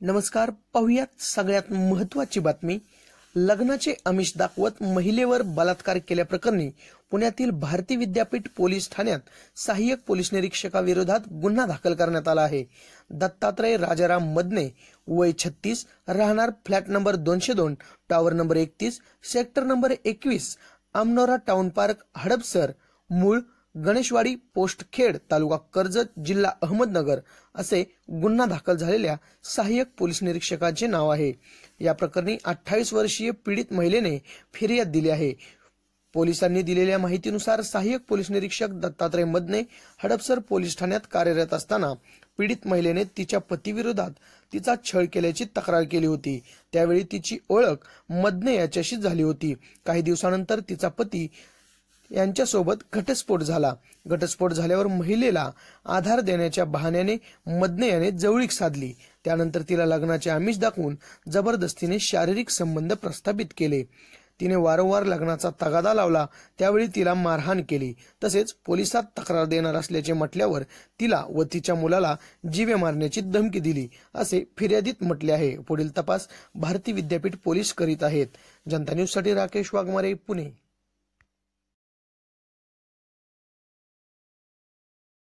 नमस्कार पाहुयात सगळ्यात महत्वाची बातमी. लग्नाचे आमिष दाखवत महिलेवर बलात्कार केल्याप्रकरणी पुण्यातील भारती विद्यापीठ पोलीस ठाण्यात सहाय्यक पोलीस निरीक्षकाविरोधात गुन्हा दाखल करण्यात आला आहे. दत्तात्रय राजाराम मदने वय छत्तीस राहणार फ्लॅट नंबर दोनशे दोन टॉवर नंबर एकतीस सेक्टर नंबर एकवीस आमनोरा टाउन पार्क हडपसर मूळ गणेशवाडी पोस्ट खेड तालुका कर्जत जिल्हा अहमदनगर असे गुन्हा दाखल झालेल्या सहाय्यक पोलीस निरीक्षकाचे नाव आहे. या प्रकरणी अठ्ठावीस वर्षीय पीडित महिलेने फिर्याद दिली आहे. पोलिसांनी दिलेल्या माहितीनुसार सहाय्यक पोलीस निरीक्षक दत्तात्रय मदने हडपसर पोलीस ठाण्यात कार्यरत असताना पीडित महिलेने तिच्या पतीविरोधात तिचा छळ केल्याची तक्रार केली होती. त्यावेळी तिची ओळख मदने याच्याशी झाली होती. काही दिवसानंतर तिचा पती यांच्यासोबत घटस्फोट झाला. घटस्फोट झाल्यावर महिलेला आधार देण्याच्या बहाण्याने मदने याने जवळीक साधली. त्यानंतर तिला लग्नाचे आमिष दाखवून जबरदस्तीने शारीरिक संबंध प्रस्थापित केले. तिने वारंवार लग्नाचा तगादा लावला. त्यावेळी तिला मारहाण केली. तसेच पोलिसात तक्रार देणार असल्याचे म्हटल्यावर तिला व तिच्या मुलाला जीवे मारण्याची धमकी दिली असे फिर्यादीत म्हटले आहे. पुढील तपास भारती विद्यापीठ पोलीस करीत आहेत. जनता न्यूजसाठी राकेश वाघमारे पुणे.